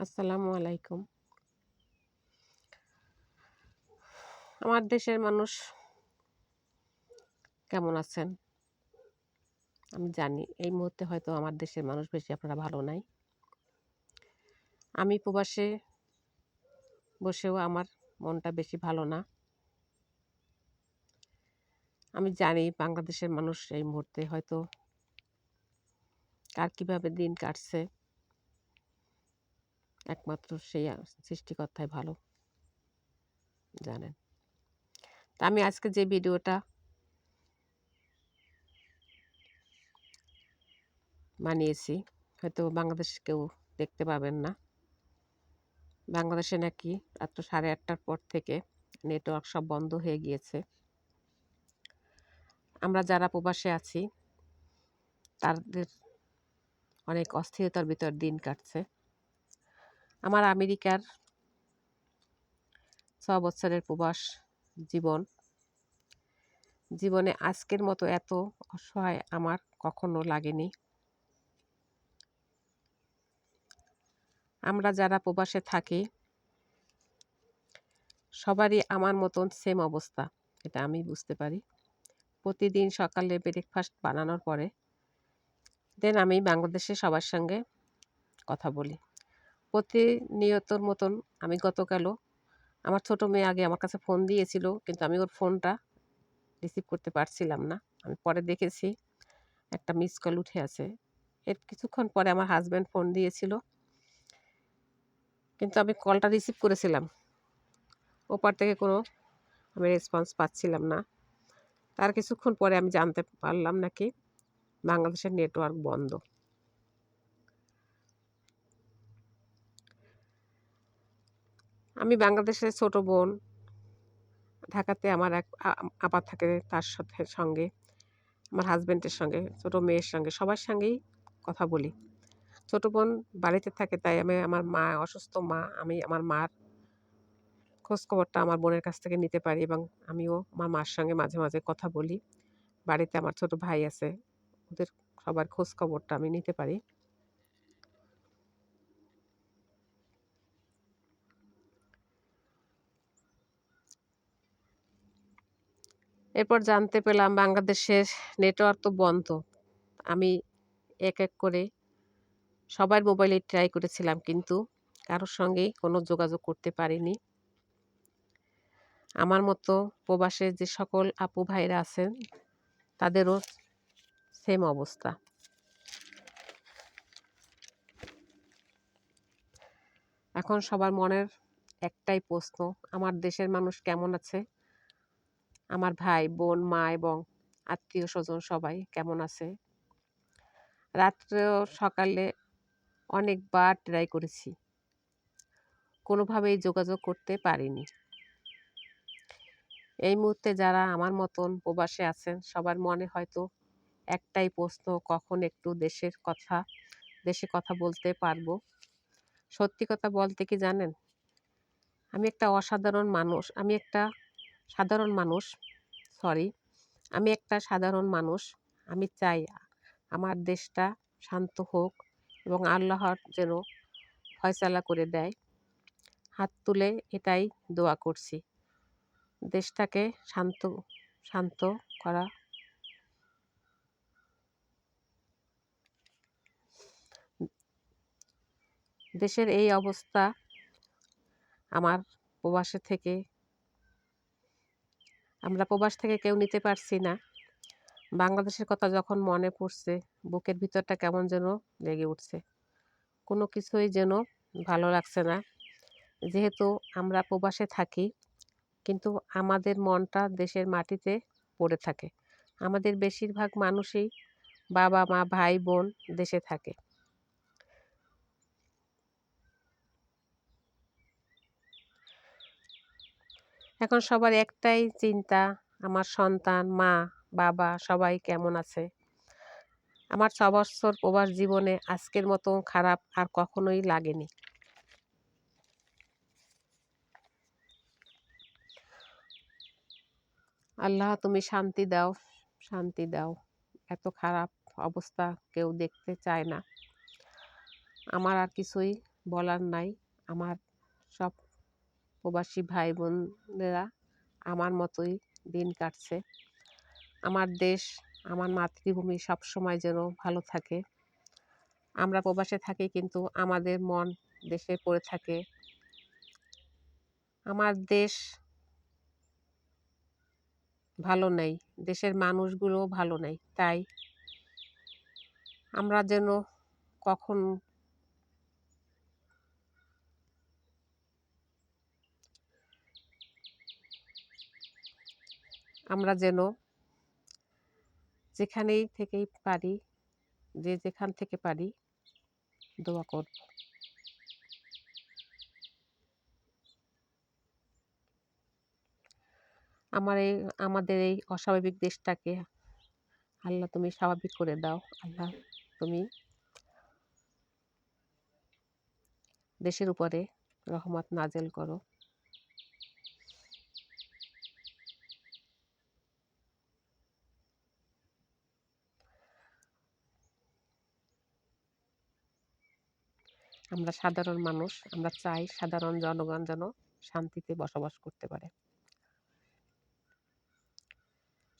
আসসালামু আলাইকুম। আমার দেশের মানুষ কেমন আছেন? আমি জানি এই মুহূর্তে হয়তো আমার দেশের মানুষ বেশি আপনারা ভালো নাই। আমি প্রবাসে বসেও আমার মনটা বেশি ভালো না। আমি জানি বাংলাদেশের মানুষ এই মুহূর্তে হয়তো কার কীভাবে দিন কাটছে। একমাত্র সেই সৃষ্টিকর্তাই ভালো। জানেন। তা আমি আজকে যে ভিডিওটা বানিয়েছি, হয়তো বাংলাদেশ কেউ দেখতে পাবেন না। বাংলাদেশে নাকি রাত্র সাড়ে আটটার পর থেকে নেটওয়ার্ক সব বন্ধ হয়ে গিয়েছে। আমরা যারা প্রবাসে আছি, তাদের অনেক অস্থিরতার ভিতর দিন কাটছে। আমার আমেরিকার ছ বছরের প্রবাস জীবন। জীবনে আজকের মতো এত অসহায় আমার কখনো লাগেনি। আমরা যারা প্রবাসে থাকি, সবারই আমার মতন সেম অবস্থা, এটা আমি বুঝতে পারি। প্রতিদিন সকালে ব্রেকফাস্ট বানানোর পরে দেন আমি বাংলাদেশে সবার সঙ্গে কথা বলি। প্রতিনিয়তর মতন আমি গতকালও আমার ছোট মেয়ে আগে আমার কাছে ফোন দিয়েছিল, কিন্তু আমি ওর ফোনটা রিসিভ করতে পারছিলাম না। আমি পরে দেখেছি, একটা মিস কল উঠে আছে। এর কিছুক্ষণ পরে আমার হাজব্যান্ড ফোন দিয়েছিল। কিন্তু আমি কলটা রিসিভ করেছিলাম। ওপার থেকে কোনো আমি রেসপন্স পাচ্ছিলাম না। তার কিছুক্ষণ পরে আমি জানতে পারলাম নাকি বাংলাদেশের নেটওয়ার্ক বন্ধ। আমি বাংলাদেশের ছোট বোন। ঢাকাতে আমার এক আপা থাকে তার সাথে, সঙ্গে। আমার হাজব্যান্ডের সঙ্গে, ছোট মেয়ের সঙ্গে, সবার সঙ্গেই কথা বলি। ছোট বোন বাড়িতে থাকে, তাই আমি আমার মা অসুস্থ, মা, আমি আমার মার খোঁজখবরটা আমার বোনের কাছ থেকে নিতে পারি এবং আমিও আমার মার সঙ্গে মাঝে মাঝে কথা বলি। বাড়িতে আমার ছোট ভাই আছে, ওদের সবার খোঁজখবরটা আমি নিতে পারি। এরপর জানতে পেলাম বাংলাদেশের নেটওয়ার্ক তো বন্ধ। আমি এক এক করে সবার মোবাইলে ট্রাই করেছিলাম কিন্তু কারোর সঙ্গেই কোনো যোগাযোগ করতে পারিনি। আমার মতো প্রবাসে যে সকল আপু ভাইরা আছেন, তাদেরও সেম অবস্থা। এখন সবার মনের একটাই প্রশ্ন, আমার দেশের মানুষ কেমন আছে? আমার ভাই, বোন, মা এবং আত্মীয় স্বজন সবাই কেমন আছে? রাত্রেও সকালে অনেকবার ট্রাই করেছি। কোনোভাবেই যোগাযোগ করতে পারিনি। এই মুহূর্তে যারা আমার মতন প্রবাসে আছেন, সবার মনে হয়তো একটাই প্রশ্ন, কখন একটু দেশের কথা, দেশে কথা বলতে পারব? সত্যি কথা বলতে কি জানেন? আমি একটা অসাধারণ মানুষ, আমি একটা সাধারণ মানুষ সরি আমি একটা সাধারণ মানুষ। আমি চাই আমার দেশটা শান্ত হোক এবং আল্লাহর যেন ফয়সালা করে দেয়। হাত তুলে এটাই দোয়া করছি। দেশটাকে শান্ত শান্ত করা। দেশের এই অবস্থা আমার প্রবাসে থেকে আমরা প্রবাস থেকে কেউ নিতে পারছি না। বাংলাদেশের কথা যখন মনে পড়ছে, বুকের ভিতরটা কেমন যেন লেগে উঠছে। কোনো কিছুই যেন ভালো লাগছে না। যেহেতু আমরা প্রবাসে থাকি, কিন্তু আমাদের মনটা দেশের মাটিতে পড়ে থাকে। আমাদের বেশিরভাগ মানুষই বাবা, মা, ভাই, বোন দেশে থাকে। এখন সবার একটাই চিন্তা, আমার সন্তান, মা, বাবা, সবাই কেমন আছে? আমার ছ বছর প্রবাস জীবনে আজকের মতো খারাপ আর কখনোই লাগেনি। আল্লাহ তুমি শান্তি দাও শান্তি দাও। এত খারাপ অবস্থা কেউ দেখতে চায় না। আমার আর কিছুই বলার নাই। আমার সব প্রবাসী ভাই বোনেরা আমার মতোই দিন কাটছে। আমার দেশ, আমার মাতৃভূমি সবসময় যেন ভালো থাকে। আমরা প্রবাসে থাকি কিন্তু আমাদের মন দেশে পড়ে থাকে। আমার দেশ ভালো নেই, দেশের মানুষগুলো ভালো নেই, তাই আমরা যেন কখন আমরা যেন যেখানেই থেকেই পারি, যে যেখান থেকে পারি, দোয়া করব। আমার এই, আমাদের এই অস্বাভাবিক দেশটাকে আল্লাহ তুমি স্বাভাবিক করে দাও। আল্লাহ তুমি দেশের উপরে রহমত নাজেল করো। আমরা সাধারণ মানুষ, আমরা চাই সাধারণ জনগণ যেন শান্তিতে বসবাস করতে পারে।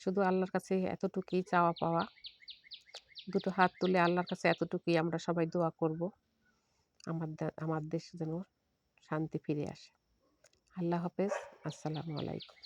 শুধু আল্লাহর কাছে এতটুকুই চাওয়া পাওয়া, দুটো হাত তুলে আল্লাহর কাছে এতটুকুই আমরা সবাই দোয়া করব, আমার আমার দেশ যেন শান্তি ফিরে আসে। আল্লাহ হাফেজ, আসসালামু আলাইকুম।